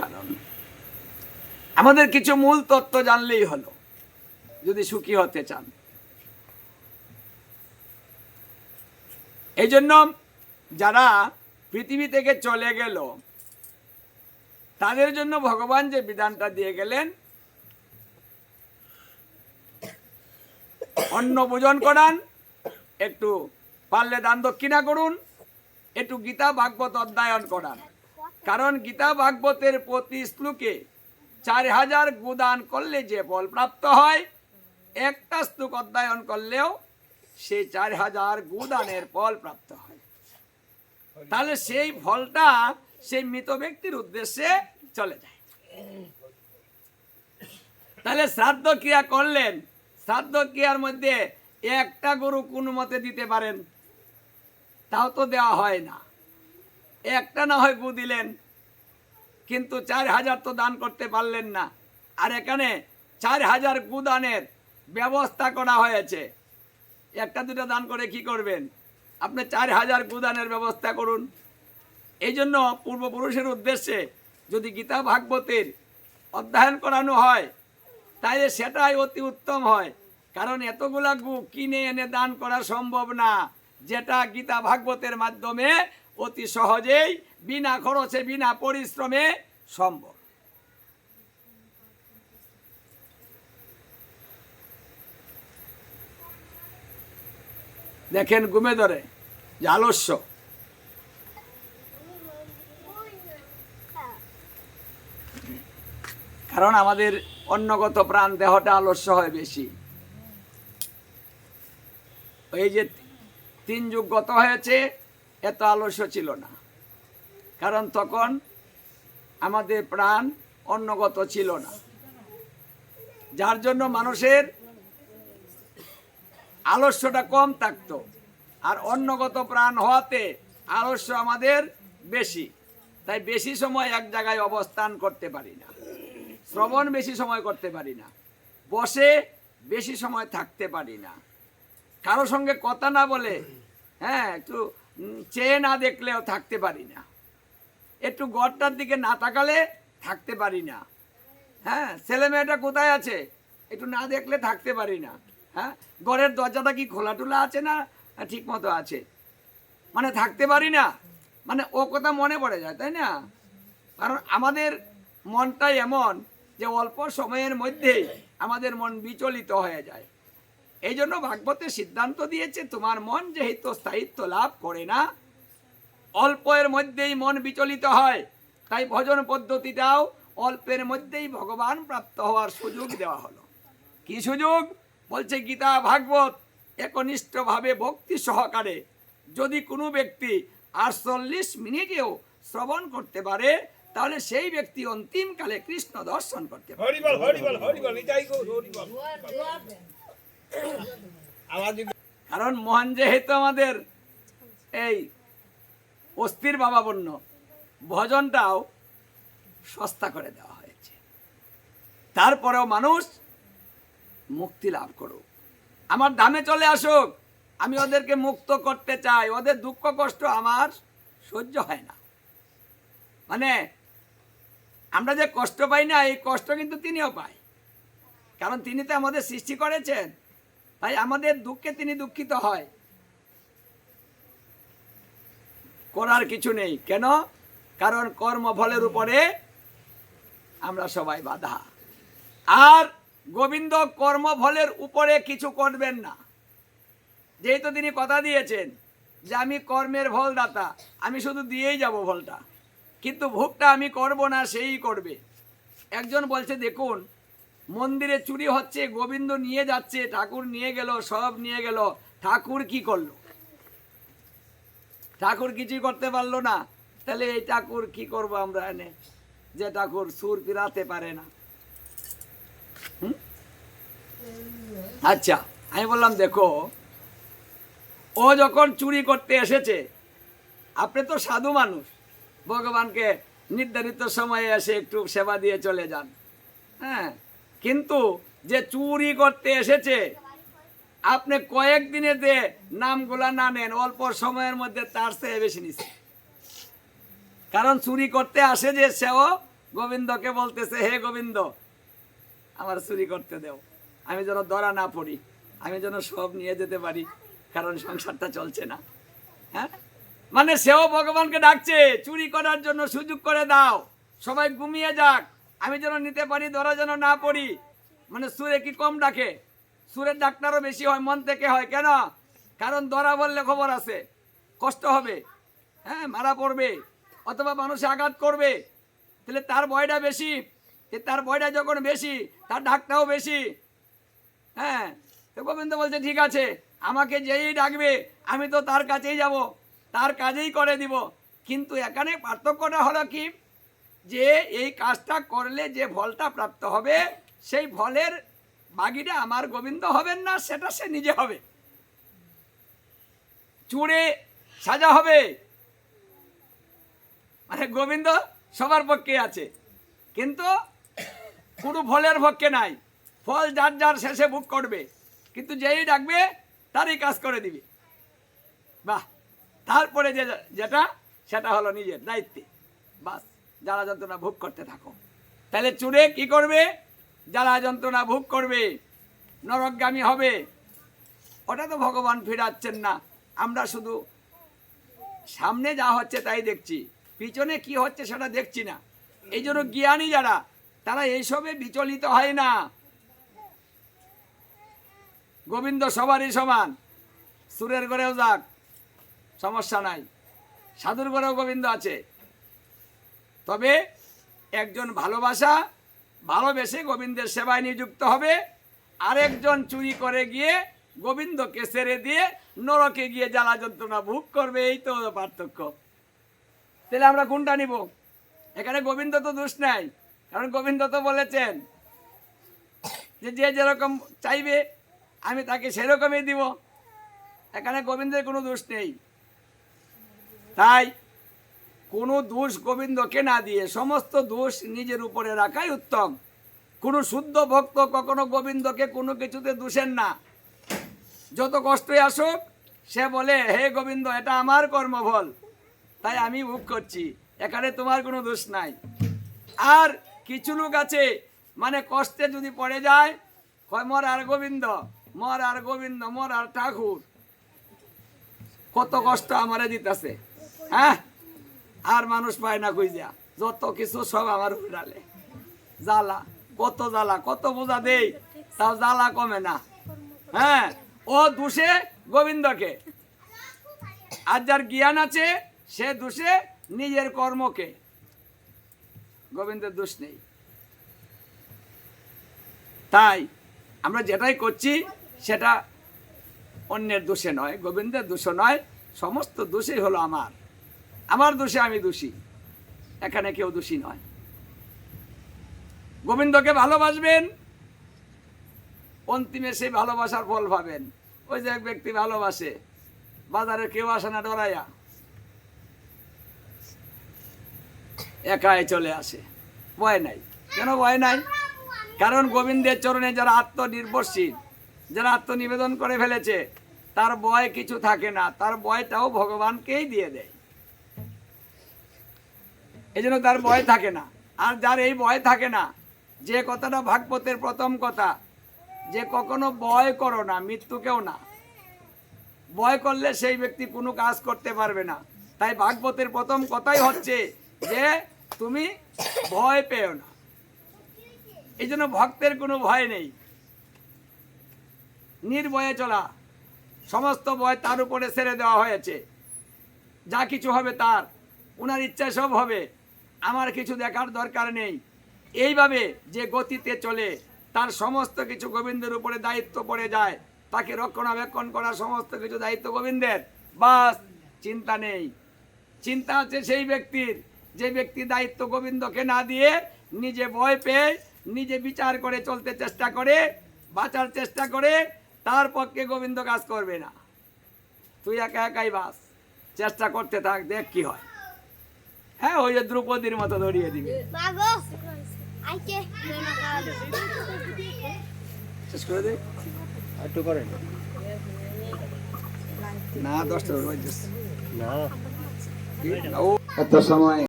কারণ। আমাদের কিছু মূল তত্ত্ব জানলেই হলো, যদি সুখী হতে চান। এই জন্য যারা পৃথিবী থেকে চলে গেল, তাদের জন্য ভগবান যে বিধানটা দিয়ে গেলেন, অন্ন ভোজন করান, একটু পারলে দান দক্ষিণা করুন, একটু গীতা, ভাগবত অধ্যয়ন করান। কারণ গীতা ভাগবতের প্রতি শ্লোকে চার হাজার গুদান করলে যে ফল প্রাপ্ত হয়, একটা শ্লোক অধ্যয়ন করলেও সেই চার হাজার গুদানের ফল প্রাপ্ত হয়। তাহলে সেই ফলটা সেই মৃত ব্যক্তির উদ্দেশ্যে চলে যায়। তাহলে শ্রাদ্ধ ক্রিয়া করলেন, শ্রাদ্ধ ক্রিয়ার মধ্যে একটা গরু কোন মতে দিতে পারেন, তাও তো দেওয়া হয় না। একটা না হয় গু দিলেন। কিন্তু চার হাজার তো দান করতে পারলেন না। আর এখানে চার হাজার গু দানের ব্যবস্থা করা হয়েছে। একটা দুটো দান করে কি করবেন? আপনি চার হাজার গুদানের ব্যবস্থা করুন। এই জন্য পূর্বপুরুষের উদ্দেশ্যে যদি গীতা ভাগবতের অধ্যয়ন করানো হয় তাহলে সেটাই অতি উত্তম হয়। কারণ এতগুলা গু কিনে এনে দান করা সম্ভব না, যেটা গীতা ভাগবতের মাধ্যমে অতি সহজেই বিনা খরচে, বিনা পরিশ্রমে সম্ভব। দেখেন গুমে ধরে আলস্য। কারণ আমাদের অন্যগত প্রাণ দেহটা আলস্য হয় বেশি। এই যে তিন যুগ গত হয়েছে এত আলস্য ছিল না। কারণ তখন আমাদের প্রাণ অন্নগত ছিল না। যার জন্য মানুষের আলস্যটা কম থাকতো। আর অন্নগত প্রাণ হওয়াতে আলস্য আমাদের বেশি। তাই বেশি সময় এক জায়গায় অবস্থান করতে পারি না। শ্রবণ বেশি সময় করতে পারি না। বসে বেশি সময় থাকতে পারি না। কারও সঙ্গে কথা না বলে হ্যাঁ একটু চেয়ে না দেখলেও থাকতে পারি না। একটু গড়টার দিকে না তাকালে থাকতে পারি না। হ্যাঁ ছেলে মেয়েটা কোথায় আছে? একটু না দেখলে থাকতে পারি না। হ্যাঁ ঘরের দরজাটা কি খোলা টোলা আছে না ঠিক মতো আছে? মানে থাকতে পারি না। মানে ও কথা মনে পড়ে যায়, তাই না? কারণ আমাদের মনটাই এমন যে অল্প সময়ের মধ্যেই আমাদের মন বিচলিত হয়ে যায়। এই জন্য ভাগবতে সিদ্ধান্ত দিয়েছে তোমার মন যেহেতু স্থায়িত্ব লাভ করে না অল্পের মধ্যেই মন বিচলিত হয়। তাই ভজন পদ্ধতিটাও অল্পের মধ্যেই ভগবান প্রাপ্ত হওয়ার সুযোগ দেওয়া হলো। কি সুযোগ? বলছে গীতা ভাগবত একনিষ্ঠভাবে ভক্তি সহকারে যদি কোনো ব্যক্তি আটচল্লিশ মিনিটেও শ্রবণ করতে পারে তাহলে সেই ব্যক্তি অন্তিমকালে কৃষ্ণ দর্শন করতে পারে। কারণ মহান যেহেতু আমাদের এই অস্থির বাবাবন্য ভজনটাও সস্তা করে দেওয়া হয়েছে। তারপরেও মানুষ মুক্তি লাভ করুক। আমার ধামে চলে আসুক, আমি ওদেরকে মুক্ত করতে চাই। ওদের দুঃখ কষ্ট আমার সহ্য হয় না। মানে আমরা যে কষ্ট পাই না, এই কষ্ট কিন্তু তিনিও পায়। কারণ তিনি তো আমাদের সৃষ্টি করেছেন। তাই আমাদের দুঃখে তিনি দুঃখিত হয়। করার কিছু নেই। কেন? কারণ কর্মফলের উপরে আমরা সবাই বাধা। আর গোবিন্দ কর্মফলের উপরে কিছু করবেন না। যেহেতু তিনি কথা দিয়েছেন যে আমি কর্মের ফল দাতা আমি শুধু দিয়েই যাব ফলটা। কিন্তু ভোগটা আমি করব না, সেই করবে। একজন বলছে, দেখুন মন্দিরে চুরি হচ্ছে, গোবিন্দ নিয়ে যাচ্ছে, ঠাকুর নিয়ে গেল, সব নিয়ে গেল। ঠাকুর কি করল? ঠাকুর কিছুই করতে পারল না। তাহলে এই ঠাকুর কি করব আমরা এনে? যে ঠাকুর সুর পিরাতে পারে না? আচ্ছা আমি বললাম, দেখো, ও যখন চুরি করতে এসেছে, আপনি তো সাধু মানুষ, ভগবানকে নির্ধারিত সময়ে এসে একটু সেবা দিয়ে চলে যান। হ্যাঁ কিন্তু যে চুরি করতে এসেছে, আপনি কয়েকদিনে যে নামগুলা না নেন, অল্প সময়ের মধ্যে তার চেয়ে বেশি নিছে। কারণ চুরি করতে আসে যে সেও গোবিন্দকে বলতেছে, হে গোবিন্দ, আমার চুরি করতে দেও। আমি যেন ধরা না পড়ি, আমি যেন সব নিয়ে যেতে পারি, কারণ সংসারটা চলছে না। হ্যাঁ? মানে সেও ভগবানকে ডাকছে, চুরি করার জন্য সুযোগ করে দাও, সবাই ঘুমিয়ে যাক। আমি যেন নিতে পারি, ধরা যেন না পড়ি। মানে সুরে কি কম ডাকে? সুরের ডাক্তারও বেশি হয়, মন থেকে হয়। কেন? কারণ ধরা বললে খবর আছে। কষ্ট হবে। হ্যাঁ মারা পড়বে। অথবা মানুষে আঘাত করবে। তাহলে তার ভয়টা বেশি। তার ভয়টা যখন বেশি, তার ডাকটাও বেশি। হ্যাঁ তো গোবিন্দ বলছে, ঠিক আছে, আমাকে যেই ডাকবে, আমি তো তার কাছেই যাব। তার কাজেই করে দিব। কিন্তু এখানে পার্থক্যটা হলো কি? যে এই কাজটা করলে যে ফলটা প্রাপ্ত হবে, সেই ফলের বাগিটা আমার গোবিন্দ হবেন না, সেটা সে নিজে হবে। চুড়ে সাজা হবে। মানে গোবিন্দ, সবার পক্ষে আছে। কিন্তু কোনো ফলের পক্ষে নাই। ফল যার যার শেষে বুক করবে। কিন্তু যেই ডাকবে, তারই কাজ করে দিবে। বাহ, তারপরে যে যেটা, সেটা হলো নিজের দায়িত্বে। বাস। জ্বালা যন্ত্রণা ভোগ করতে থাকো। তাহলে চুরে কি করবে? জ্বালা যন্ত্রণা ভোগ করবে। নরকগামী হবে। ওটা তো ভগবান ফিরাচ্ছেন না। আমরা শুধু সামনে যা হচ্ছে তাই দেখছি। পিছনে কি হচ্ছে সেটা দেখছি না। এই জন্য জ্ঞানী যারা, তারা এইসবে বিচলিত হয় না। গোবিন্দ সবারই সমান। সুরের গড়েও যাক, সমস্যা নাই। সাধুর ঘরেও গোবিন্দ আছে। তবে একজন ভালোবাসা ভালোবেসে গোবিন্দের সেবায় নিযুক্ত হবে। আরেকজন চুরি করে গিয়ে গোবিন্দকে ছেড়ে দিয়ে নরকে গিয়ে জ্বালা যন্ত্রণা ভোগ করবে, এই তো পার্থক্য। তাহলে আমরা কোনটা নিব? এখানে গোবিন্দ তো দোষ নাই, কারণ গোবিন্দ তো বলেছেন যে যে যেরকম চাইবে, আমি তাকে সেরকমই দিব। এখানে গোবিন্দের কোনো দোষ নেই। তাই কোনো দোষ গোবিন্দকে না দিয়ে সমস্ত দোষ নিজের উপরে রাখাই উত্তম। কোনো শুদ্ধ ভক্ত কখনো গোবিন্দকে কোনো কিছুতে দোষেন না। যত কষ্টই আসুক, সে বলে, হে গোবিন্দ, এটা আমার কর্মফল। তাই আমি ভোগ করছি। এখানে তোমার কোনো দোষ নাই। আর কিছু লোক আছে মানে কষ্টে যদি পড়ে যায়, কয়, মর আর গোবিন্দ, মর আর গোবিন্দ, মর আর ঠাকুর। কত কষ্ট আমারে দিতেছে। হ্যাঁ? আর মানুষ পায় না কইজা যত কিছু সব আমার উড়ালে জ্বালা, কত জ্বালা, কত বোঝা দেই, তাও জ্বালা কমে না। হ্যাঁ ও দোষে গোবিন্দকে। আর যার জ্ঞান আছে, সে দোষে নিজের কর্মকে। গোবিন্দের দোষ নেই। তাই আমরা যেটাই করছি, সেটা অন্যের দোষে নয়, গোবিন্দের দোষে নয়, সমস্ত দোষই হলো আমার। আমার দোষে আমি দোষী। এখানে কেউ দোষী নয়। গোবিন্দকে ভালোবাসবেন, অন্তিমে সেই ভালোবাসার ফল পাবেন। ওই যে এক ব্যক্তি ভালোবাসে, বাজারে কেউ আসে না ডরাইয়া। একাই চলে আসে। ভয় নাই। কেন ভয় নাই? কারণ গোবিন্দের চরণে যারা আত্মনির্ভরশীল, যারা আত্মনিবেদন করে ফেলেছে, তার ভয় কিছু থাকে না। তার ভয়টাও ভগবানকেই দিয়ে দেয়। এই জন্য তার ভয় থাকে না। আর যার এই ভয় থাকে না, যে কথাটা ভাগবতের প্রথম কথা, যে কখনো ভয় করো না মৃত্যুকেও না। ভয় করলে সেই ব্যক্তি কোনো কাজ করতে পারবে না। তাই ভাগবতের প্রথম কথাই হচ্ছে যে, তুমি ভয় পেও না। এই জন্য ভক্তের কোনো ভয় নেই। নির্ভয়ে চলা, সমস্ত ভয় তার উপরে ছেড়ে দেওয়া হয়েছে। যা কিছু হবে তার ওনার ইচ্ছা সব হবে। আমার কিছু দেখার দরকার নেই। এইভাবে যে গতিতে চলে, তার সমস্ত কিছু গোবিন্দের উপরে দায়িত্ব পড়ে যায়। তাকে রক্ষণাবেক্ষণ করার সমস্ত কিছু দায়িত্ব গোবিন্দের। বাস, চিন্তা নেই। চিন্তা আছে সেই ব্যক্তির, যে ব্যক্তি দায়িত্ব গোবিন্দকে না দিয়ে নিজে ভয় পেয়ে নিজে বিচার করে চলতে চেষ্টা করে, বাঁচার চেষ্টা করে, তার পক্ষে গোবিন্দ কাজ করবে না। তুই একা একাই বাস। চেষ্টা করতে থাক, দেখ কি হয়। হ্যাঁ ওই যে দ্রৌপদীর মতো ধরিয়ে দিবি। শেষ করে দে। একটু করেন না দশটা না। এত সময়